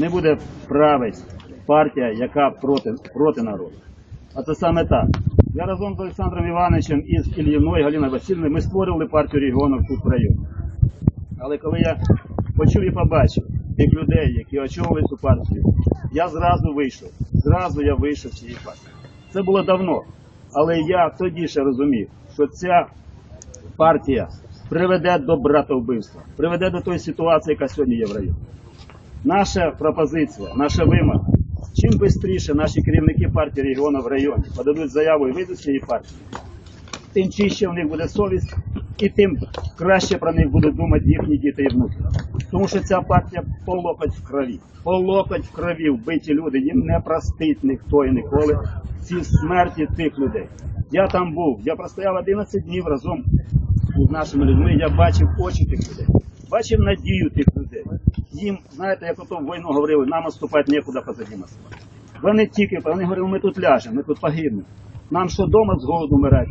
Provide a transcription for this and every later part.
не буде править партія, яка проти, проти народу. А це саме так. Я разом з Олександром Івановичем і з Ільїною Галиною Васильівною ми створювали партію регіонів тут в районі. Але коли я почув і побачив тих людей, які очолили цю партію, я зразу вийшов. Зразу я вийшов з цієї партії. Це було давно. Але я тоді ще розумів, що ця партія приведе до братовбивства, приведе до тої ситуації, яка сьогодні є в районі. Наша пропозиція, наша вимога. Чим швидше наші керівники партії регіону в районі подадуть заяву і вийдуть з цієї партії, тим чище в них буде совість, і тим краще про них будуть думати їхні діти і внуки. Тому що ця партія по локоть в крові. По локоть в крові вбиті люди. Їм не простить ніхто і ніколи ці смерті тих людей. Я там був, я простояв 11 днів разом з нашими людьми. Я бачив очі тих людей, бачив надію тих людей. Їм, знаєте, як ото війну говорили, нам наступати нікуди позаді нас. Вони тільки вони говорили, ми тут ляжемо, ми тут погибнемо. Нам що вдома з голоду вмирати,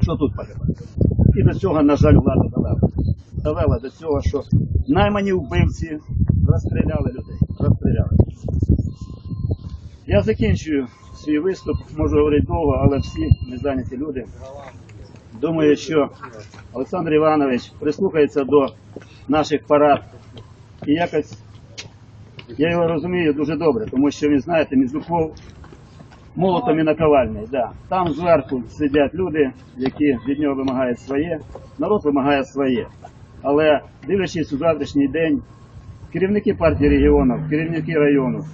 що тут погибати. І до цього, на жаль, влада довела. Довела до цього, що наймані вбивці розстріляли людей. Розстріляли. Я закінчую свій виступ, можу говорити довго, але всі незайняті люди. Думаю, що Олександр Іванович прислухається до наших парад і якось я його розумію дуже добре, тому що він, знаєте, Мізуков молотом і наковальний. Да. Там зверху сидять люди, які від нього вимагають своє, народ вимагає своє. Але дивлячись у завтрашній день, керівники партії регіону, керівники району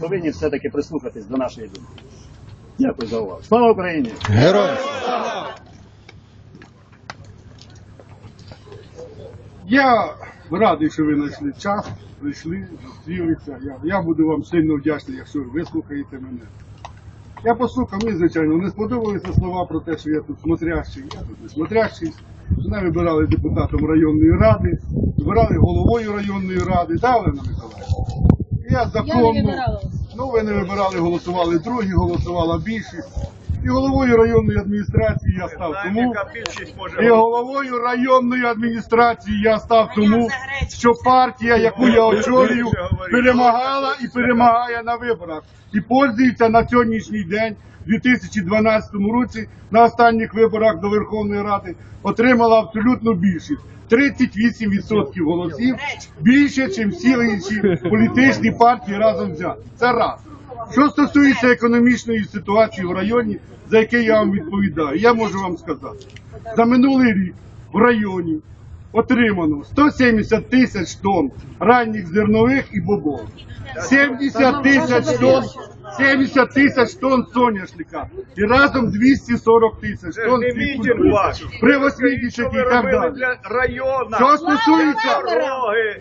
повинні все-таки прислухатись до нашої думки. Дякую за увагу. Слава Україні! Героям! Я радий, що ви знайшли час, прийшли, зустрілися. Я, я буду вам сильно вдячний, якщо ви вислухаєте мене. Я послухав, мені, звичайно, не сподобалися слова про те, що я тут смотрящий. Я тут не смотрящий. Мене вибирали депутатом районної ради, вибирали головою районної ради, да, Олена Миколаївна? Я законно. Ну, ви не вибирали, голосували другі, голосувала більшість. І головою районної адміністрації я став тому. І головою районної адміністрації я став тому, що партія, яку я очолюю, перемагала і перемагає на виборах. І пользується на сьогоднішній день, у 2012 році, на останніх виборах до Верховної Ради, отримала абсолютну більшість. 38% голосів більше, ніж всі інші політичні партії разом взяті. Це раз. Що стосується економічної ситуації в районі, за який я вам відповідаю, я можу вам сказати, за минулий рік в районі отримано 170 тисяч тонн ранніх зернових і бобових, 70 тисяч тонн, 70 тисяч тонн соняшника і разом 240 тисяч тонн не цвіту. мітинг ваш. при 80 і так далі. для району. Що стосується,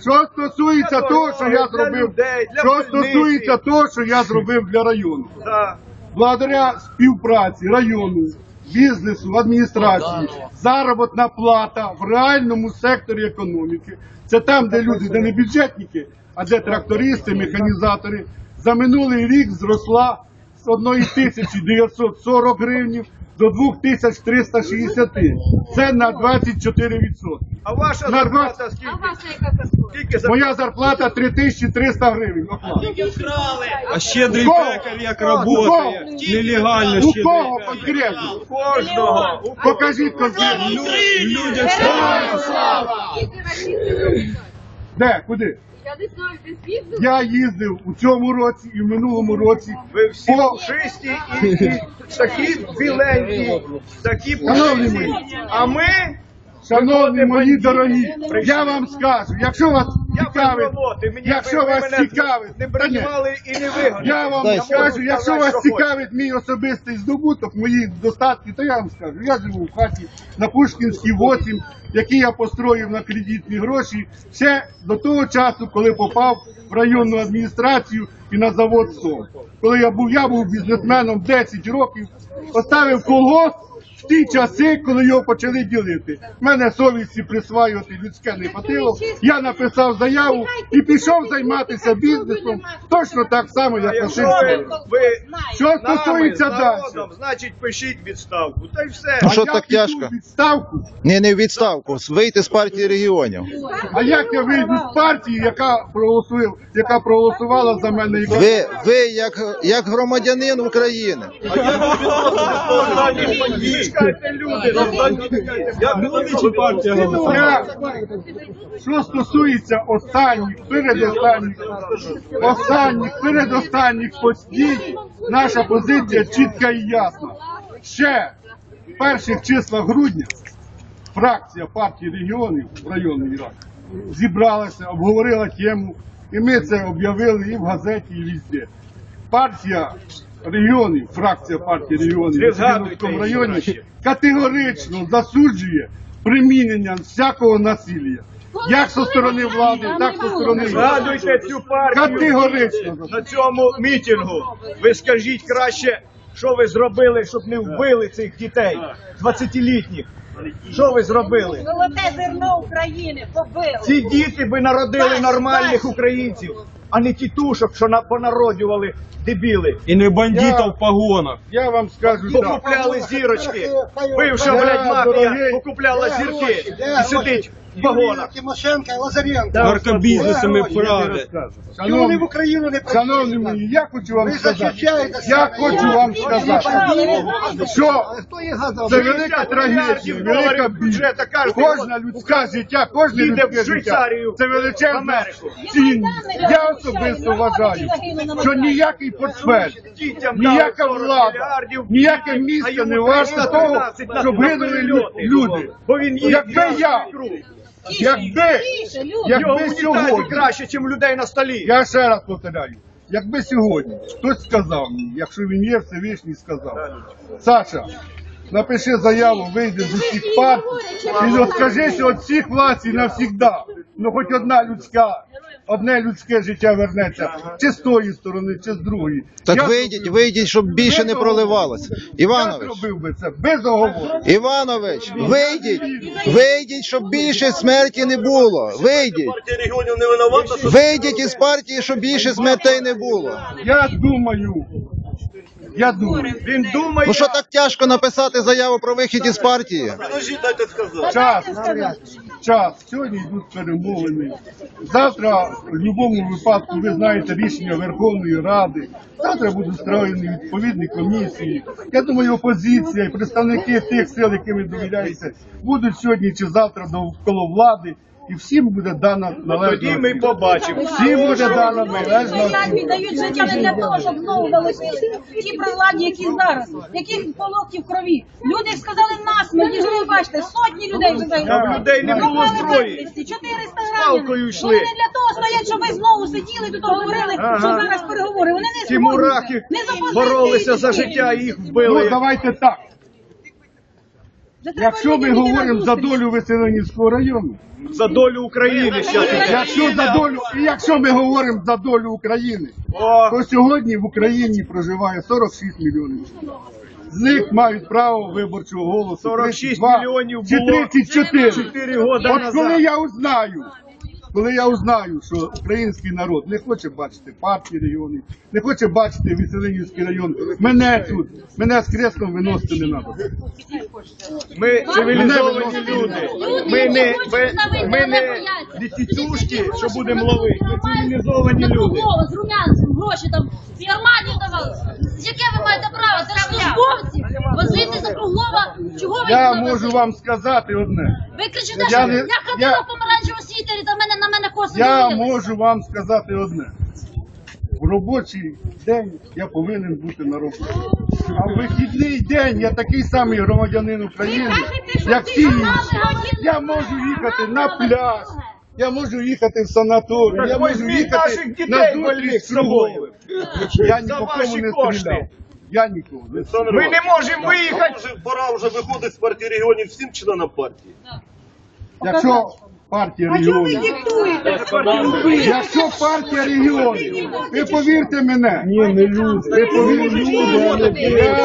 що стосується того, що я зробив, що стосується того, що я зробив для району. Благодаря співпраці району, бізнесу, в адміністрації, заробітна плата в реальному секторі економіки. Це там, де люди, де не бюджетники, а де трактористи, механізатори. За минулий рік зросла з 1940 гривнів до 2360. Це на 24%. А ваша На зарплата скільки? Скільки за Моя зарплата 3300 гривень. оклад. А щедрий кого? пекар як кого? працює, нелегально У щедрий кого пекар. конкретно? кожного? У Покажіть конкретно. Людям Де? Куди? Я не знаю, ти звідси? Я їздив у цьому році і в минулому році. Ви всі По- пушисті і, і такі біленькі, такі Шановні пушисті. мої. А ми Шановні мої дорогі, я вам скажу, якщо вас я без цікавить, роботи, мені якщо ви, ви вас мене цікавить, не Та ні. бронювали і не вигнали. я вам Дай скажу, можу якщо сказати, вас що хочу. цікавить мій особистий здобуток, мої достатки, то я вам скажу. Я живу в хаті на Пушкінській 8, який я построїв на кредитні гроші ще до того часу, коли попав в районну адміністрацію і на завод СОМ. Коли я був, я був бізнесменом 10 років, поставив колгосп, в ті часи, коли його почали ділити. Мене совісті присваювати людське не хватило. Я написав заяву і пішов займатися бізнесом точно так само, як ви Що стосується далі, значить пишіть відставку. Та й все. Ну, що так тяжко? відставку, Не, не в відставку, вийти з партії регіонів. а як я вийду з партії, яка проголосує, яка проголосувала за мене і Ви, ви як, як громадянин України. Чекайте, люди. Як економічна партія голосує? Що стосується останніх, передостанніх, останніх, передостанніх постів, наша позиція чітка і ясна. Ще в перших числах грудня фракція партії регіонів в районній раді зібралася, обговорила тему, і ми це об'явили і в газеті, і везде. Партія регіонів, фракція партії регіонів в районі категорично засуджує примінення всякого насилля. Як зі сторони влади, так зі сторони Згадуйте цю партію категорично. на цьому мітингу. Ви скажіть краще, що ви зробили, щоб не вбили цих дітей 20-літніх. Що ви зробили? Золоте зерно України побили. Ці діти би народили нормальних українців, а не тітушок, що на- понароджували дебіли. І не бандитів в погонах. Я вам скажу так. Покупляли зірочки. Бивша, блядь, мафія покупляла зірки і сидить в погонах. Тимошенко Лазаренко. Наркобізнесами правлять. І вони в Україну не шановні мої, я хочу вам Ви сказати, я хочу вам сказати, що Хто їх гадав? це велика трагедія, велика біль. бюджета Кожна людська життя, кожне їде в людське життя. Швейцарію, Це в величезна Америку. цінність. Я особисто вважаю, що ніякий портфель, Дітям ніяка 40 влада, мільярдів, ніяке а місце йому не варто того, на- щоб гинули люди. Бо він їв Якби я. Якби, якби сьогодні, краще, ніж людей на столі. я ще раз повторяю, якби сьогодні хтось сказав мені, якщо він є Всевишній сказав, Саша, напиши заяву, вийди з усіх партій і розкажися від всіх власів навсігда. Ну хоч одна людська, одне людське життя вернеться, чи з тої сторони, чи з другої. Так вийдіть, вийдіть, щоб більше не без проливалось. Іванович, Я зробив би це без оговору. Іванович, вийдіть, вийдіть, щоб більше смерті не було. Вийдіть. Вийдіть із партії, щоб більше смертей не було. Я думаю, я думаю, Він думає, Ну що так тяжко написати заяву про вихід із партії? час, час. Сьогодні йдуть перемовини. Завтра, в будь-якому випадку, ви знаєте рішення Верховної Ради. Завтра будуть створені відповідні комісії. Я думаю, опозиція і представники тих сил, яким довіряються, будуть сьогодні чи завтра довкола влади. І всім буде дана належна. тоді ми побачимо. Всім буде дана належна. Як віддають життя не для того, щоб знову залишили ті при владі, які зараз, яких полоки в крові. Люди сказали насмерть, і ж ви бачите, сотні людей вже загинули. людей не було зброї. безвісти, 400 грамів. Вони не для того стоять, щоб ви знову сиділи тут говорили, що зараз переговори. Вони не згодні. мурахи Не боролися за життя і їх Ну, давайте так. Якщо ми говоримо за долю Веселенівського району, За долю України. Якщо за долю, і якщо ми говоримо за долю України, то сьогодні в Україні проживає 46 мільйонів. З них мають право виборчого голосу 46 32 мільйонів було 34. 4 роки От коли я узнаю, коли я узнаю, що український народ не хоче бачити партії регіонів, не хоче бачити Веселинівський район, мене тут, мене з креслом виносити не треба. Ми цивілізовані люди. Ми не, ми, ми не літітюшки, що будемо ловити. Ми цивілізовані люди. з румянцем гроші там в кармані давали. Яке ви маєте право? Це ж службовці. Возити за Круглова. Чого ви Я можу вам сказати одне. Ви кричите, що я я- ходила в помаранчевому світері, та мене на мене коси Я можу вам сказати одне. В робочий день я повинен бути на роботі. А в вихідний день я такий самий громадянин України, як всі інші. Я можу їхати на пляж, я можу їхати в санаторій, я можу їхати на зустріч собою. Я ні За по ваші кому не стріляв. Я нікого не стріляв. Ми не можемо виїхати. Пора вже виходить з партії регіонів всім членам партії. Якщо партія регіонів. Якщо партія регіонів, ви повірте мене. Ні, не люди. Ви повірте люди, а не я